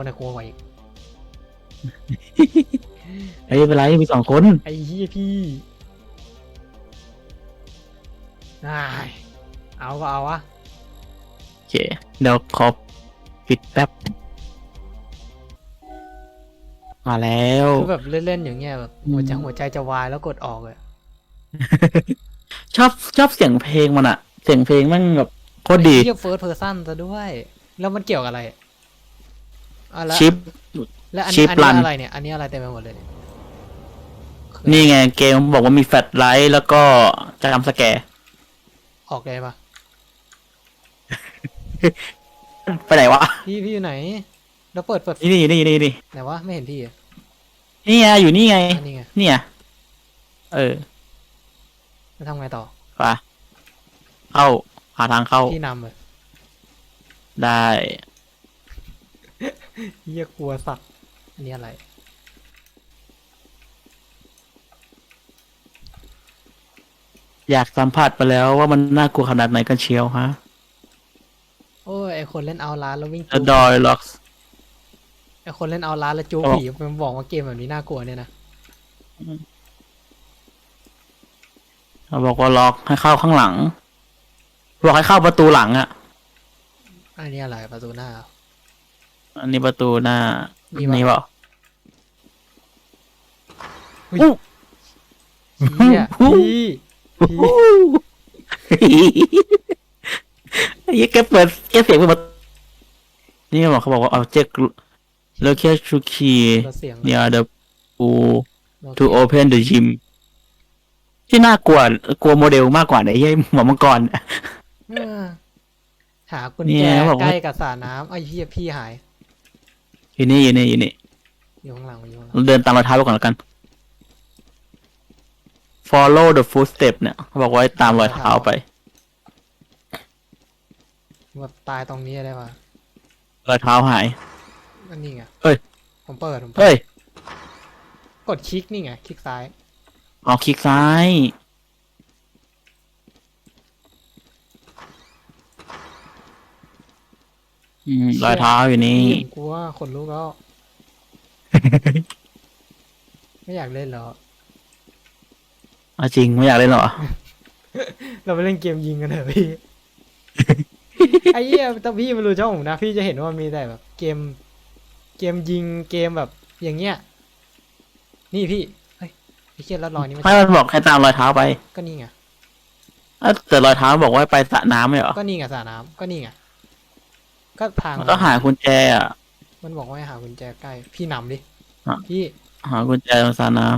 คนในครัวไว้อีกเฮ้ยไม่เป็นไรมีสองคนไอ้เหี้ยพี่ได้เอาก็เอาวะโอเคเดี๋ยวขอปิดแป๊บมาแล้ว คือแบบเล่นๆอย่างเงี้ยแบบหัวใจหัวใจจะวายแล้วกดออกเลยชอบชอบเสียงเพลงมันอะเสียงเพลงแมันแบบโคตรดี เทียบเฟิร์สเพอร์ซันซะด้วย แล้วมันเกี่ยวกับอะไรอะ แล้วชิป แล้วอันชินี้ปอันนี้รัน อะไรเนี่ย อันนี้อะไรเต็มไปหมดเลยเนี่ยคือนี่ไงเกมบอกว่ามีแฟลชไลท์แล้วก็จะทำสแกร์ออกได้ปะไปไหนวะ พี่พี่อยู่ไหน แล้วเปิดเปิดนี่นี่นี่นี่นี่ไหนวะไม่เห็นพี่อะนี่ไงอยู่นี่ไง อันนี้ไงเนี่ย เออแล้วทำไงต่อไปเข้า หาทางเข้าพี่นำเลยได้ เฮียกลัวสัตว์อันนี้อะไร อยากสัมผัสไปแล้วว่ามันน่ากลัวขนาดไหนกันเชียวฮะโอ้ยไอคนเล่นเอาล้านแล้ววิ่ง The จู Door Locks ไอคนเล่นเอาล้านแล้วจูครับผีมันบอกว่าเกมแบบนี้น่ากลัวเนี่ยนะเขาบอกว่าล็อกให้เข้าข้างหลังบอกให้เข้าประตูหลังอะอันนี้อะไรประตูหน้าเหร ออันนี้ประตูหน้ามีปะ นี่เปล่าอุ๊ยอู้เฮียพี่พี่ไอ้เหี้ยแกเปิดแกเสียงเปิดประตูนี่บอกเขาบอกว่า object location to key เราเสียง near the pool เรา to open the gym ที่น่ากลัวกลัวโมเดลมากกว่าเนี่ยไอ้เหี้ยหมอมังกรเออหากุญเนี่แจยบอกว่า ใกล้กับสระน้ำไอ้เฮียพี่หาย อยู่นี่อยู่นี่อยู่นี่อยู่ข้างหลังอยู่ข้างหลังเราเดินตามรอยเท้าไปก่อนแล้วกัน follow the footstep เนี่ยเขาบอกว่าให้ตามรอยเท้าไปแบบตายตรงนี้ได้ปะรอยเท้าหาย อันนี้ไงเอ้ย ผมเปิดผมเปิเฮ้ดยกดคลิกนี่ไงคลิกซ้าย เอาคลิกซ้าย อืมรอยเท้าอยู่นี่ เห็นกูว่าขนลุกแล้ว ไม่อยากเล่นแล้ว เอาจริงไม่อยากเล่นหรอ เราไปเล่นเกมยิงกันเถอะพี่ ไอ้เหี้ยแต่พี่ไม่รู้ช่องผมนะ พี่จะเห็นว่ามันมีแต่แบบเกม เกมยิงเกมแบบอย่างเงี้ย นี่พี่เฮ้ยไอ้เหี้ยแล้วรอยนี้มันไม่มันบอกให้ตามรอยเท้าไปก็นี่ไง เอ้าแต่รอยเท้าบอกว่าไปสระน้ำไม่เหรอ ก็นี่ไงสระน้ำก็นี่ไง ก็ทางมันก็หากุญแจอะ มันบอกว่าให้หากุญแจใกล้ พี่นำดิ อะ พี่หากุญแจตรงสระน้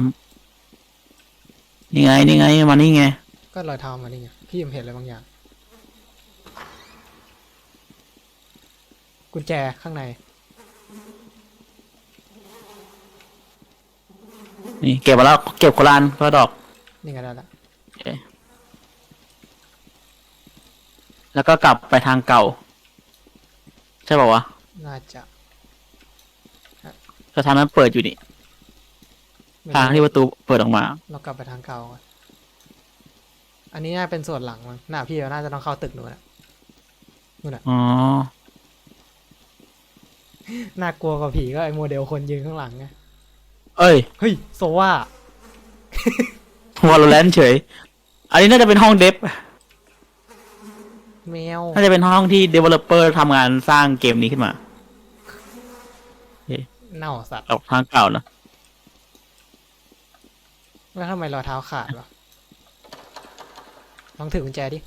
ำนี่ไงนี่ไงมานี่ไงก็รอยเท้ามานี่ไงพี่ผมเห็นอะไรบางอย่าง กุญแจข้างใน นี่เก็บมาแล้วเก็บโคลานก็ดอก นี่ไงได้ละแล้วก็กลับไปทางเก่า ใช่ป่าวะน่าจะสถานนั้นเปิดอยู่นี่ไม่ทางรู้ที่ประตูเปิดออกมา เรากลับไปทางเก่าก่อนอันนี้น่าเป็นส่วนหลังมั้งหน้าพี่น่าจะต้องเข้าตึกนู้นแหละอ๋อน่ากลัวกว่าผีก็ไอโมเดลคนยืนข้างหลังไงเอ้ย เฮ้ย โซว่าวอลเลนเฉย อันนี้น่าจะเป็นห้องเดฟ แมวน่าจะเป็นห้องที่ developer ทำงานสร้างเกมนี้ขึ้นมาเน่าสัตว์ออกทางเก่านะแล้วทำไมรอยเท้าขาดวะลองถือกุญแจดิ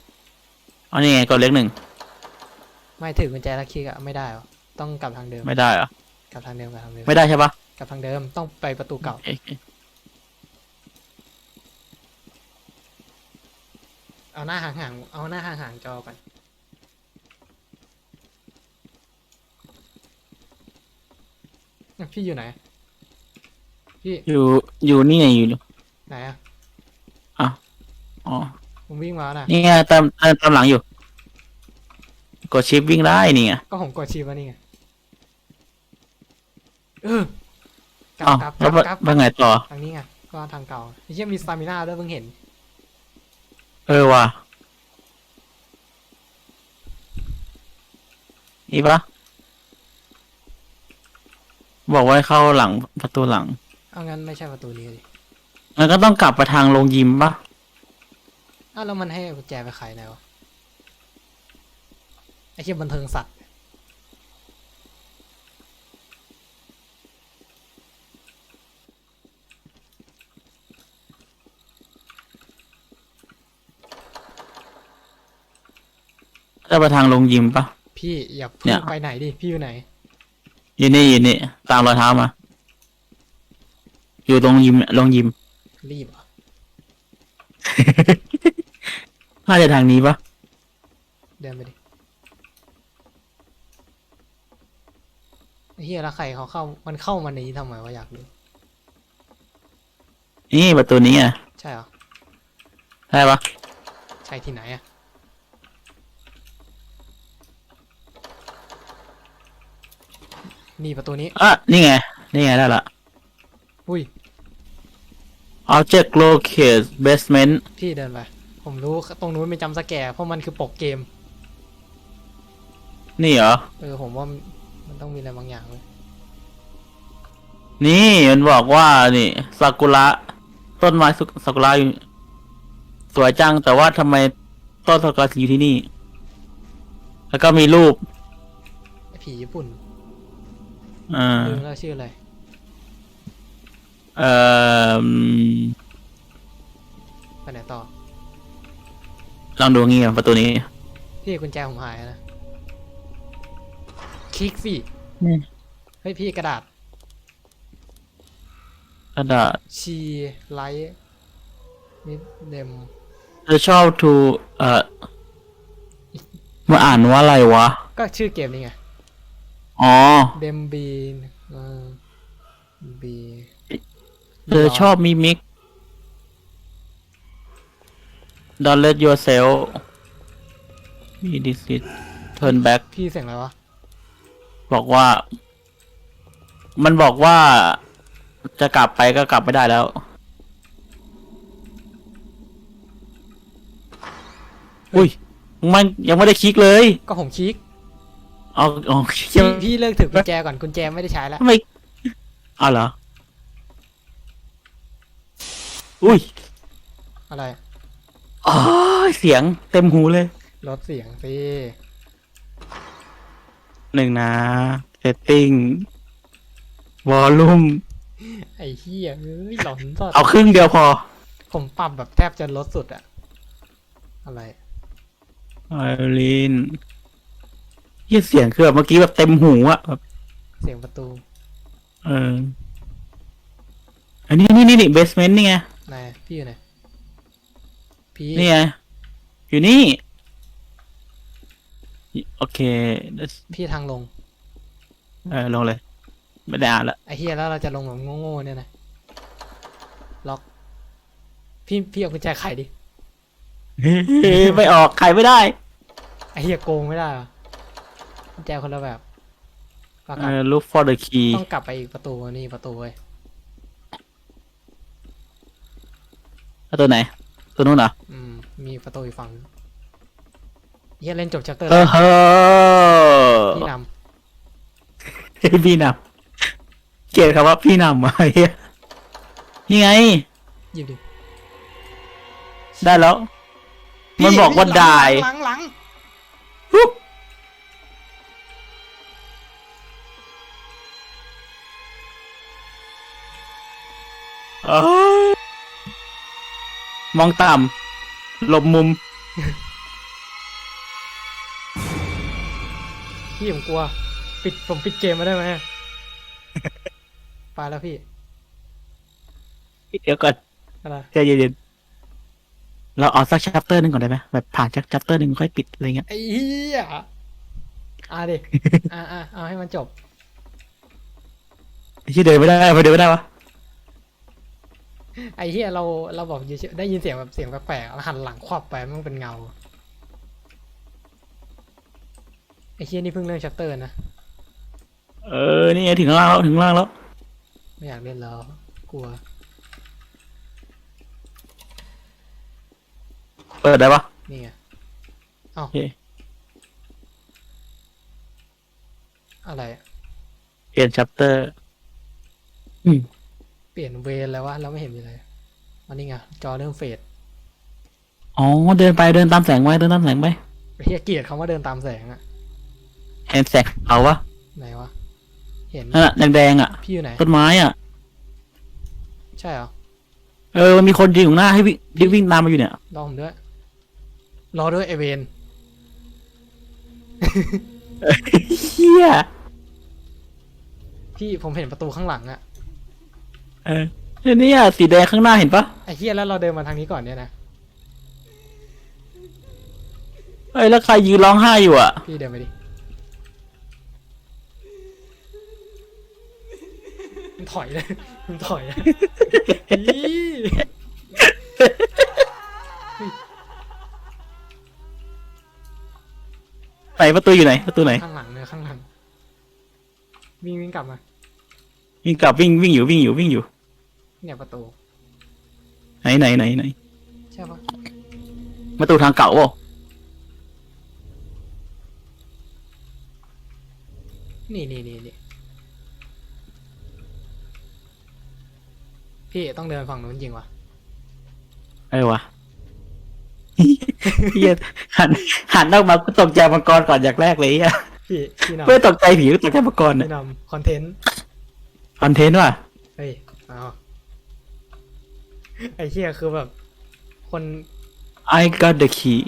อันนี้ไงกดเลขหนึ่งไม่ถือกุญแจแล้วคลิกอะไม่ได้หรอต้องกลับทางเดิม ไม่ได้เหรอะกลับทางเดิมกลับทางเดิมไม่ได้ใช่ปะกลับทางเดิมต้องไปประตูเก่า โอเค เอาหน้าห่างๆ เอาหน้าห่างๆจอก่อนเนี่ยพี่อยู่ไหน พี่อยู่อยู่นี่ไงอยู่ไหนอะอ๋อผมวิ่งมาแล้วนะนี่ไงตามตามตามหลังอยู่ กดชิปวิ่งได้นี่ไงก็ผมกดชีมานี่ไงเออกลับอ้าวกลับกแล้ลัวบกลับว่าไงต่อทางนี้ไงก็ทางเก่าไอ้เชี่ยมีสตามิน่าด้วยเพิ่งเห็น เออว่ะนี่ปะบอกว่าให้เข้าหลังประตูหลังเอางั้นไม่ใช่ประตูนี้ดิมันก็ต้องกลับไปทางโรงยิมปะอ้าวแล้วมันให้กุญแจไปไขไหนวะไอ้เหี้ยบันเทิงสัตว์ จะไปทางโรงยิมปะ พี่อย่าเนี่เพิ่งย ไปไหนดิ พี่อยู่ไหน อยู่นี่อยู่นี่ตามรอยเท้ามา อยู่ตรงยิมโรงยิม รีบเหรอน่าจะทางนี้ปะเดินไปดิไอ้เฮียแล้วใครเขาเข้า มันเข้ามาในนี้ทำไมวะอยากรู้นี่ประตูนี้อะใช่เหรอ ใช่ปะใช่ที่ไหนอะ นี่ประตูนี้ อะนี่ไง นี่ไงได้ละ อุ้ย object locate basement พี่เดินไป ผมรู้ตรงนู้นเป็นจำสแกร์เพราะมันคือปกเกม นี่เหรอ เออผมว่ามันต้องมีอะไรบางอย่างเลยนี่มันบอกว่านี่ซากุระต้นไม้สุซากุระอยู่สวยจังแต่ว่าทำไมต้นซากุระถึงอยู่ที่นี่ แล้วก็มีรูปไอ้ผีญี่ปุ่น อ่าลืมแล้วชื่ออะไร เอ่อไปไหนต่อ ลองดูงี้ก่อนประตูนี้ พี่กุญแจผมหายนะ คลิกสินี่เฮ้ยพี่กระดาษกระดาษ ชีไลท์มิดเดมจะชอบทูเอ่อมาอ่านว่าอะไรวะ ก็ชื่อเกมนี้ไง อ๋อ เดมบีนบีเธอชอบมิมิก Don't let yourself be deceived turn back พี่เสียงอะไรวะ บอกว่า มันบอกว่าจะกลับไปก็กลับไม่ได้แล้ว อุ้ย มันยังไม่ได้คลิกเลย ก็ผมคลิก เอาเอาพี่พี่เลิกถือกุญแจก่อนกุญแจไม่ได้ใช้แล้วทำไมเอาเหรอ อุ้ยอะไรอ๋อเสียงเต็มหูเลย ลดเสียงสิหนึ่งนะ setting volume ไอ้เหี้ยเอ้ยหลอนสดเอาครึ่งเดียวพอผมปรับแบบแทบจะลดสุดอะอะไร ไอริน เฮียเสียงคือแบบเมื่อกี้แบบเต็มหูอะแบบเสียงประตู เออ อันนี้นี่นี่นี่เบสเมนต์นี่ไงไหนพี่อยู่ไหนพี่นี่ไงอยู่นี่ โอเค พี่ทางลง เออลงเลย ไม่ได้อ่านละไอ้เฮียแล้วเราจะลงแบบโง่ๆเนี่ยนะล็อก พี่พี่เอากุญแจไขดิไม่ออกใครไม่ได้ ไอ้เฮียโกงไม่ได้เหรอ กุญแจคนละแบบปกเอลับอ look for the key ต้องกลับไปอีกประตูนี่ประตูเว้ยแล้วตัวไหนตัวนู้นเหรอ อืม มีประตูอีกฝั่งเฮียเล่นจบชัปเตอร์เอแล้อวเฮ้พี่นพี่นำเกลียดคำว่าพี่นำมาเฮียนี่ไงำหยิบดิ ได้แล้ว มันบอกว่าพี่ได้หลังหลัง เอ้ยมองต่ำหลบมุม พี่ผมกลัว ปิดผมปิดเกมมาได้ไหม ไปแล้วพี่เดี๋ยวก่อนอะไรใจเย็นๆเราเอาสักชัปเตอร์หนึ่งก่อนได้ไหมแบบผ่านชักชัปเตอร์หนึ่งค่อยปิดอะไรเงี้ย ไอ้เหี้ยอะดิ อะอะเอาให้มันจบที่เดินไม่ได้ไปเดินไม่ได้วะ ไอ้เหี้ยเราเราบอกอยู่เฉยได้ยินเสียงแบบเสียงแปลกๆแล้วหันหลังควับไปมันเป็นเงาไอ้เหี้ยนี่เพิ่งเริ่มชัปเตอร์นะเออนี่ไงถึงข้างล่างแล้วถึงข้างล่างแล้ว ไม่อยากเล่นแล้วกลัว เปิดได้ปะนี่ไงโอเคอะไรเปลี่ยนชัปเตอร์ อืม เปลี่ยนเวรแล้ววะเราไม่เห็นมีอะไรมันนี่ไงจอเริ่มเฟดอ๋อเดินไปเดินตามแสงไว้เดินตามแสงไปเฮียเกลียดคำว่าเดินตามแสงอะเห็นแสงเอาวะไหนวะเห็นนั่นน่ะแดงๆอะพี่อยู่ไหนต้นไม้อะ ใช่เหรอเออมันมีคนยืนอยู่หน้าให้วิ่งรีบวิ่งตามมาอยู่เนี่ยรอผมด้วยรอด้วยไอเวนเฮียพี่ผมเห็นประตูข้างหลังอะ เออเนี่ยสีแดงข้างหน้าเห็นปะไอเฮียแล้วเราเดินมาทางนี้ก่อนเนี่ยนะ เอ้ยแล้วใครยืนร้องไห้อยู่อะ พี่เดินไปดิมันถอยเลยมันถอยเลยอี๋ไหนประตูอยู่ไหนประตูไหนข้างหลังเนี่ยข้างหลัง วิ่งวิ่งกลับมา วิ่งกลับวิ่งวิ่งอยู่วิ่งอยู่วิ่งอยู่ เนี่ยประตูไหนไหนไหนไหนใช่ปะประตูทางเก่าเปล่านี่นี่นี่นี่พี่ต้องเดินฝั่งนู้นจริงวะไอ้วะเฮียหันหันออกมาก็ตกใจมังกรก่อนอย่างแรกเลยอะพี่พี่นำไม่ตกใจผีก็ตกใจมังกรพี่เนี่ยนำคอนเทนต์คอนเทนต์ว่ะเฮ้ยเอา ไอ้เหี้ยคือแบบ คน I got the key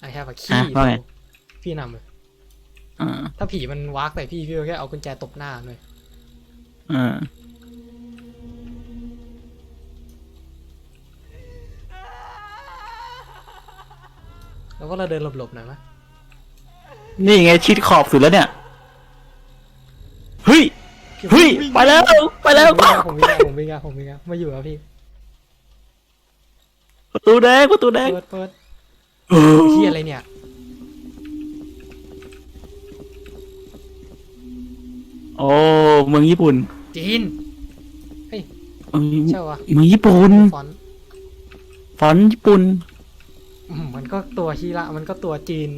ไอ้แค่แบบขี้อะว่าไง พี่นำเลยอ่าถ้าผีมันวากใส่พี่พี่ก็แค่เอากุญแจตบหน้ามันเลยอ่าแล้วก็เราเดินหลบๆหน่อยมะนี่ไงชิดขอบสุดแล้วเนี่ย เฮ้ย พี่เฮ้ยวิ่งไปแล้ว ไปแล้วผมวิ่งอะผมวิ่งอะผมวิ่งอะผมวิ่งอะมาอยู่แล้วพี่ ประตูแดงประตูแดงเปิดเปิดเออเหี้ยอะไรเนี่ย โอ้เมืองญี่ปุ่นจีน เมืองใช่ปะเมืองญี่ปุ่นฟอนต์ฟอนต์ญี่ปุ่นอืมมันก็ตัวฮิระมันก็ตัวจีน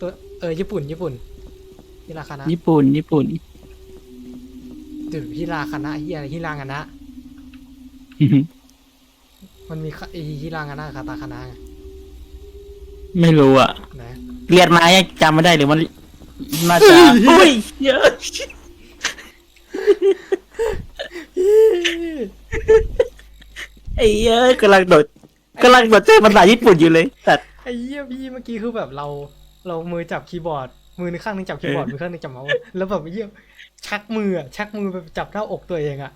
ตัวเออญี่ปุ่น ญี่ปุ่นฮิราคานะญี่ปุ่นญี่ปุ่นดือฮิราคานะเฮียอะไรฮิรางานะ มันมีไอฮิรางานะคาตาคานะไงไม่รู้อะ นะเรียนมายังจำไม่ได้หรือมันน่าจะเฮ้ยเยอะไอ้เย้ยกำลังโดดกำลังโดดเจอภาษาญี่ปุ่นอยู่เลยแต่ไอ้เหี้ยพี่เมื่อกี้คือแบบเรา เรามือจับคีย์บอร์ด มือนึงข้างนึงจับคีย์บอร์ดมือข้างนึงจับเมาส์แล้วแบบไอ้เหี้ยชักมืออะชักมือไปจับหน้าอกตัวเองอะ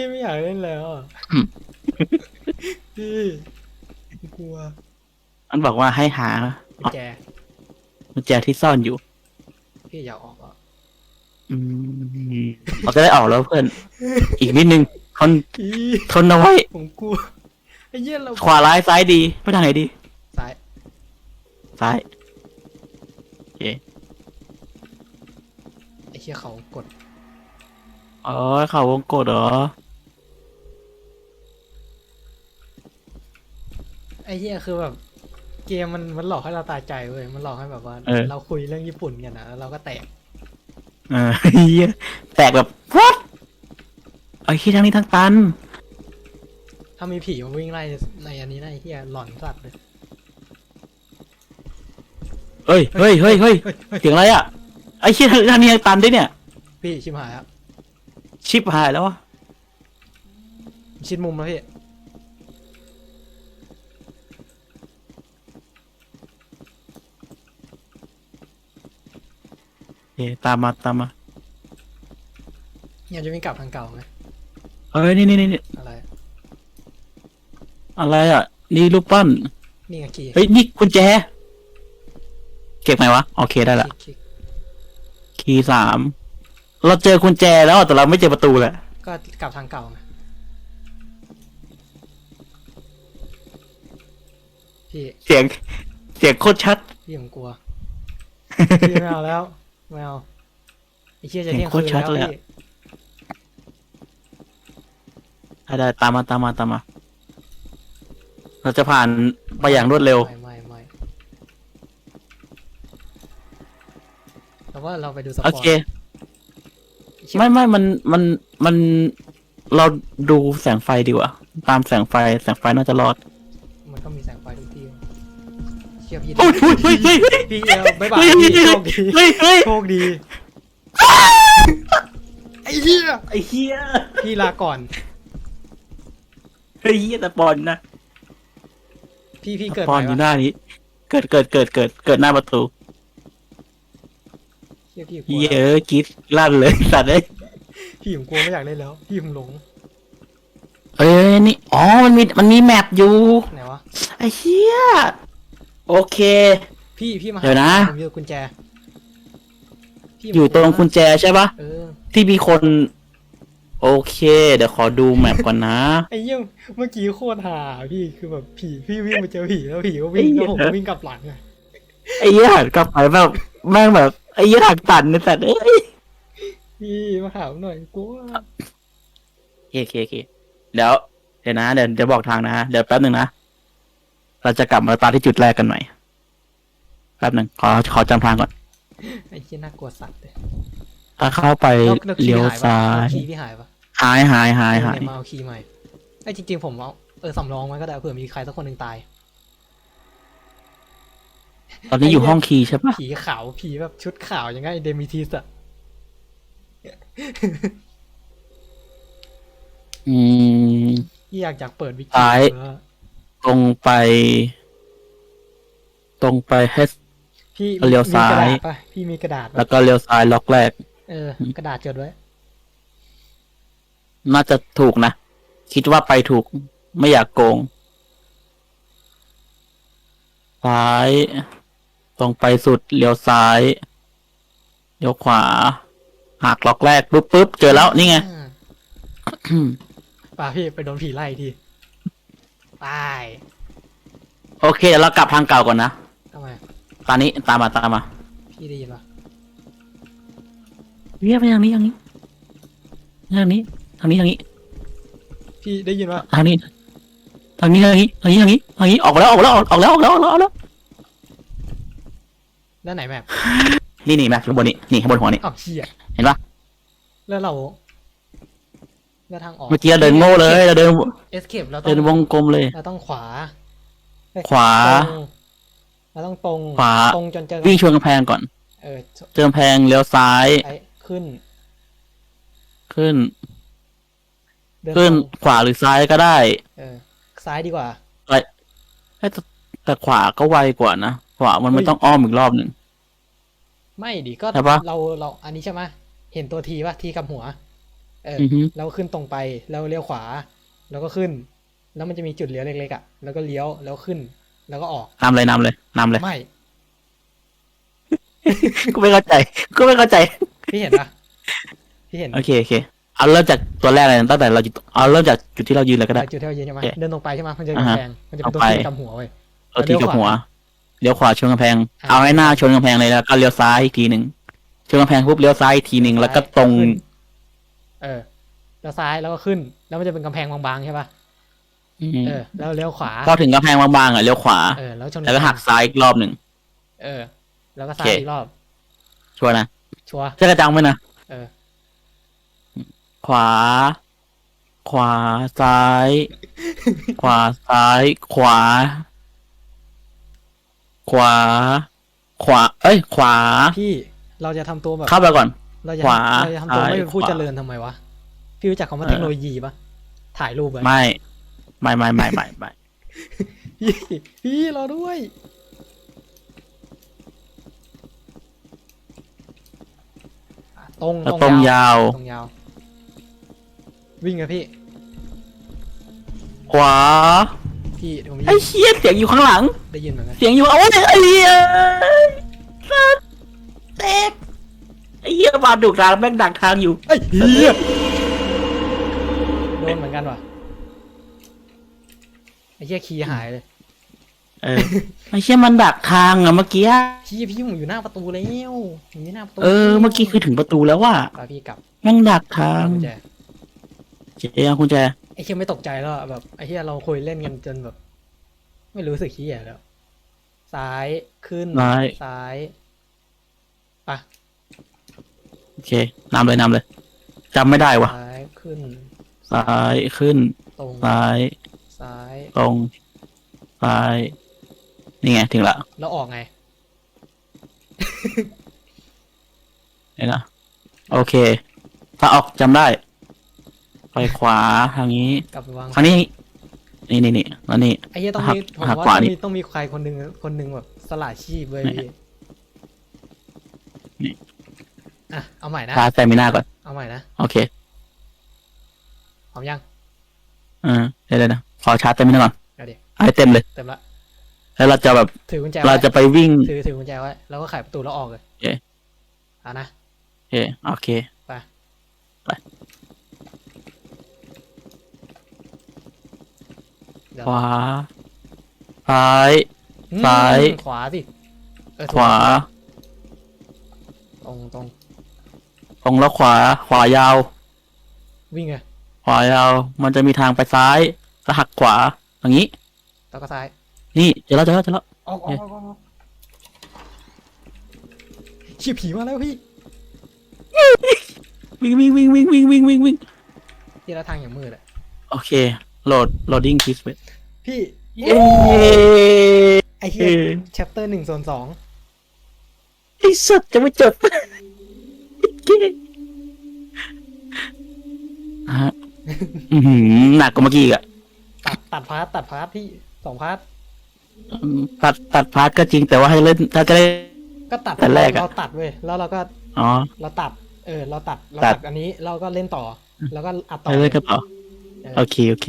พี่ไม่อยากเล่นแล้วอะพี่กลัว มันบอกว่าให้หากุญแจกุญแจที่ซ่อนอยู่ พี่อย่าออกอะอืมเราจะได้ออกแล้วเพื่อน อีกนิดนึงทนอีทนเอาไว้ผมกลัวไอ้เหี้ยเราขวาร้ายซ้ายดีไปทางไหนดีซ้ายซ้ายโอเคไอ้เหี้ยเขากดอ๋อเขาวงกดเหรอ ไอ้เหี้ยคือแบบ เกมมันมันหลอกให้เราตายใจเว้ยมันหลอกให้แบบว่าเราคุยเรื่องญี่ปุ่นกันนะแล้วเราก็แตกเออเหี้ยแตกแบบ what ไอ้ที่ทั้งนี้ทั้งตัน ถ้ามีผีมาวิ่งไล่ในอันนี้นะไอ้เหี้ยหลอนสัตว์เลยเฮ้ยเฮ้ยเฮ้ยเฮ้ยเสียงอะไรอะไอ้ที่ทั้งนี้ทั้งตันด้วยเนี่ย พี่ชิมหายครับชิปหายแล้ววะชิดมุมแล้วพี่ เคตามมาตามมาอยากจะวิ่งกลับทางเก่าไงเฮ้ยนี่นี่นี่นี่อะไร อะไรอะ นี่รูปปั้น นี่ไงกี่เฮ้ยนี่กุญแจ เก็บไหมวะ โอเคได้ละ คลิกคีย์สาม เราเจอกุญแจแล้วแต่เราไม่เจอประตูแหละ ๆก็กลับทางเก่าไงพี่เสียง เสียงโคตรชัด พี่ผมกลัว พี่ไม่เอาแล้ว ไม่เอาไอ้เชี่ยจะเที่ยงโคคืตนรชัดแล้วเลยอะพี่ได้ได้ตามมาตามมาตามมา เราจะผ่านไปอย่างรวดเร็ว ไม่ไม่ไม่แต่ว่าเราไปดูสปโออร์เคตเชี่ยไม่ไม่มันมันมันเราดูแสงไฟดีกว่า ตามแสงไฟแสงไฟน่าจะรอด มันก็มีแสงไฟทุกที่ เชี่ยพี่เฮ้ยเฮ้ยเฮ้ยเฮ้ยเฮ้ยพี่เอลบ๊ายบายเฮ้ยพี่โชคดีเฮ้ยเฮ้ยโชคดีไอ้เหี้ยไอ้เหี้ยพี่ลาก่อน ไอ้เหี้ยแต่ปอนนะพี่พี่เกิดปอนอยู่หวะน้านี้ เกิดเกิดเกิดเกิดเกิดหน้าประตูเยพี่กลัวเหี้ยเอะกรีดลั่นเลยสัตว์เอ้ยพี่ผมกลัวไม่อยากเล่นแล้ว พี่ผมหลงเอ้ยนี่อ๋อมันมีมันมีแมปอยู่ไหนวะไอ้เหี้ย โอเค พี่พี่มาหาเดี๋ยวนะ ผมอยู่กุญแจพี่อยู่ตรงกุญแจใช่ปะเออที่มีคน โอเค เดี๋ยวขอดูแมปก่อนนะ ไอ้เยี่ยมเมื่อกี้โคตรหาพี่คือแบบผีพี่วิ่งมาเจอผีแล้วผีก็วิ่งไอ้เหี้แล้ยวผมก็วิ่งกลับหลังอะไอ้เหี้ยหันกลับไปแบบแม่งแบบไอ้เหี้ยหักตันในสัตว์เอ้ยพี่มาหาผมหน่อยกลัวโอเคโอเคโอเคเดี๋ยวเดี๋ยวนะเดี๋ยวเดี๋ยวบอกทางนะเดี๋ยวแป๊บหนึ่งนะ เราจะกลับมาตาที่จุดแรกกันใหม่แป๊บหนึ่งขอขอจำทางก่อน ไอ้เชี่ยน่ากลัวสัตว์เลยถ้าเข้าไปแล้วแล้วคีเลี้ยวย์หายปะซ้าแล้วยคีย์พี่หายปะหายหายหายหายเดี๋วมาเอาคีย์ใหม่ไอ้จริงๆผมเอาเออสำรองไว้ก็ได้เผื่อมีใครสักคนหนึ่งตาย ตอนนี้อยู่ห้องคีย์ใช่ปะผีขาวผีแบบชุดขาวยังไงเดมิทิสอะอืมพี่อยากอยากเปิดวิกิซ้ายเออ ตรงไป ตรงไปให้ พี่เลี้ยวซ้าย มีกระดาษปะพี่มีกระดาษปะแล้วก็เลี้ยวซ้ายล็อกแรก เออ กระดาษจดไว้ น่าจะถูกนะ คิดว่าไปถูกไม่อยากโกง ซ้าย ตรงไปสุดเลี้ยวซ้ายเลี้ยวขวาหักล็อกแรกปุ๊บปุ๊บเจอแล้วนี่ไงอ่าป่าพี่ไปโดนผีไล่ที ตายโอเคเดี๋ยวเรากลับทางเก่าก่อนนะทำไมตอนนี้ตามมาตามมาพี่ได้ยินปะเรียกไปทางนี้ทางนี้ทางนี้ทางนี้ทางนี้พี่ได้ยินปะทางนี้ทางนี้ทางนี้ทางนี้ทางนี้ทางนี้ออกแล้วออกแล้วออกแล้วออกแล้วออกแล้วออกแล้วด้านไหนแมพนี่นี่แม็กข้างบนนี้นี่ข้างบนหัวนี่อ้าวเชี่ยเห็นปะแล้วเรา แล้วทางออกเมื่อกี้เราเดินโง่เลยเราเดินเอสเคปเราต้อเดินวงงกลมเลย เราต้องขวาเอ้ยขวาตรงเราต้องตรงขวาตรงจนเจอวิ่งชนกำแพงก่อน เออเจอกำแพงเลี้ยวซ้ายไอ้ขึ้น ขึ้นเดินขึ้นตรงขวาหรือซ้ายก็ได้ เออ ซ้ายดีกว่าเอ้ยแต่แต่ขวาก็ไวกว่านะขวามันไม่เฮ้ยต้องอ้อมอีกรอบหนึ่งไม่ดิก็ใช่ปะเราเราอันนี้ใช่ไหมเห็นตัวทีปะทีกับหัว เอออือฮึเราขึ้นตรงไปแล้วเลี้ยวขวา แล้วก็ขึ้น แล้วมันจะมีจุดเลี้ยวเล็กๆอะแล้วก็เลี้ยวแล้วขึ้น แล้วก็ออกนำเลยนำเลยนำเลยไม่กูไม่เข้าใจกูไม่เข้าใจพี่เห็นปะพี่เห็นโอเคโอเคเอาเริ่มจากตัวแรกเลยตั้งแต่เราอยู่เอาเริ่มจากจุดที่เรายืนเลยก็ได้จุดที่เรายืนใช่ไหมโอเคเดินตรงไปใช่ไหมมันจะเป็นอ่าฮะกำแพงมันจะเป็นตัวเอาทีไปกับหัวเว้ยเอาทีกับหัวเลี้ยวขวาชนกำแพงอ่าเอาให้หน้าชนกำแพงเลยแล้วก็เลี้ยวซ้ายอีกทีหนึ่งชนกำแพงปุ๊บเลี้ยวซ้ายอีกทีหนึ่งแล้วก็ตรงขึ้น เออ แล้วซ้ายแล้วก็ขึ้น แล้วมันจะเป็นกำแพงบางๆใช่ปะอืมเออ แล้วเลี้ยวขวาพอถึงกำแพงบางๆอะเลี้ยวขวาเออแล้วชนแล้วก็หักซ้ายอีกรอบหนึ่งเออ แล้วก็ซ้าโอยเคอีกรอบ ชัวร์นะชัวร์เจะกระจังไหมนะเออ ขวา ขวาซ้าย ขวาซ้าย ขวา ขวา ขวา เอ้ย ขวา พี่ เราจะทำตัวแบบ เข้าไปก่อน เราจะขวาเราจะทำตัวซ้ายไม่เป็นผู้ขวาเจริญทำไมวะ พี่รู้จักคำว่าเออเทคโนโลยีปะถ่ายรูปไว้ไม่ ไม่ไม่ไม่ไม่ไม่พี่พี่รอด้วยอะตรงแล้วตรงยาวตรงยาว วิ่งอะพี่ ขวา พี่เดี๋ยวผมไอ้เชี่ยเสียงอยู่ข้างหลัง ได้ยินเหมือนกัน เสียงอยู่โอ้ยไอ้เหี้ยสัตว์เต็กไอ้เหี้ยมาดุกทางแม่งดักทางอยู่ ไอ้เหี้ยโดนเหมือนกันว่ะไอ้เหี้ยคีย์หายเลยเออไอ้เชี่ยมันดักทางอะเมื่อกี้พี่พี่ผมอยู่หน้าประตูแล้วผมอยู่หน้าประตูเออ เมื่อกี้คือถึงประตูแล้วว่าไปพี่กลับแม่งดักทางกุญแจเจ๊เอาคุณแจ ไอ้เหี้ยไม่ตกใจแล้วอะแบบไอ้เหี้ยเราคุยเล่นกันจนแบบ ไม่รู้สึกขี้แย่แล้วซ้ายขึ้นซ้าย ซ้ายปะ โอเคนำเลยนำเลยจำไม่ได้วะซ้ายขึ้น ซ้ายขึ้น ตรงซ้ายซ้ายตรงซ้ายนี่ไงถึงละแล้วออกไงเห็นนะโอเค ถ้าออกจำได้ ไปขวาทางนี้กลับไปวางทางนี้ นี่นี่นี่แล้วนี่ ไอ้เหี้ยต้องหักมีผมหักว่าขวาต้องนี่ มีต้องมีใครคนหนึ่งคนหนึ่งแบบสละชีพเว้ยนี่พี่นี่ อะ เอาใหม่นะ ชาร์จแต่มิน่าก่อน เอาใหม่นะโอเคพร้อมยังเออเดี๋ยวเดี๋ยวนะขอชาร์จแต่มิน่าก่อนเอาดิ เอาให้เต็มเลย เต็มละ แล้วเราจะแบบ ถือกุญแจเราไว้จะไปวิ่ง ถือถือกุญแจไว้ แล้วก็ไขประตูแล้วออกเลยโอเคอะนะ โอเคโอเค ไป ไป เดี๋ยวขวาซ้าย อืมซ้าย ขวาสิเออขวา ตรงตรง ตรงแล้วขวา ขวายาว วิ่งไงขวายาว มันจะมีทางไปซ้ายแล้วหักขวาอย่างนี้ แล้วก็ซ้ายนี่เจอแล้วเจอแล้วเจอแล้ว ออกออกออกออกออกเชี่ยผีมาแล้วพี่วิ่งวิ่งวิ่งวิ่งวิ่งวิ่งวิ่งวิ่งที่ละทางอย่างมืดอะโอเค โหลด โหลดดิ้งคลิปพี่เย้ ไอ้เหี้ย chapter หนึ่งส่วนสองไอ้สัตว์จะไม่จบ ฮะอื้อหือหนักกว่าเมื่อกี้อีกอะตัดตัดพาร์ทตัดพาร์ทพี่สองพาร์ทอืมตัดตัดพาร์ทก็จริงแต่ว่าให้เล่นถ้าจะได้ ก็ตัดแต่แรกอะ เราตัดเว้ยแล้วเราก็อ๋อ เราตัด เออ เราตัดเราตัตัด ดอันนี้เราก็เล่นต่อ แล้วก็อัดต่อให้เล่นกันต่อเออ โอเคโอเค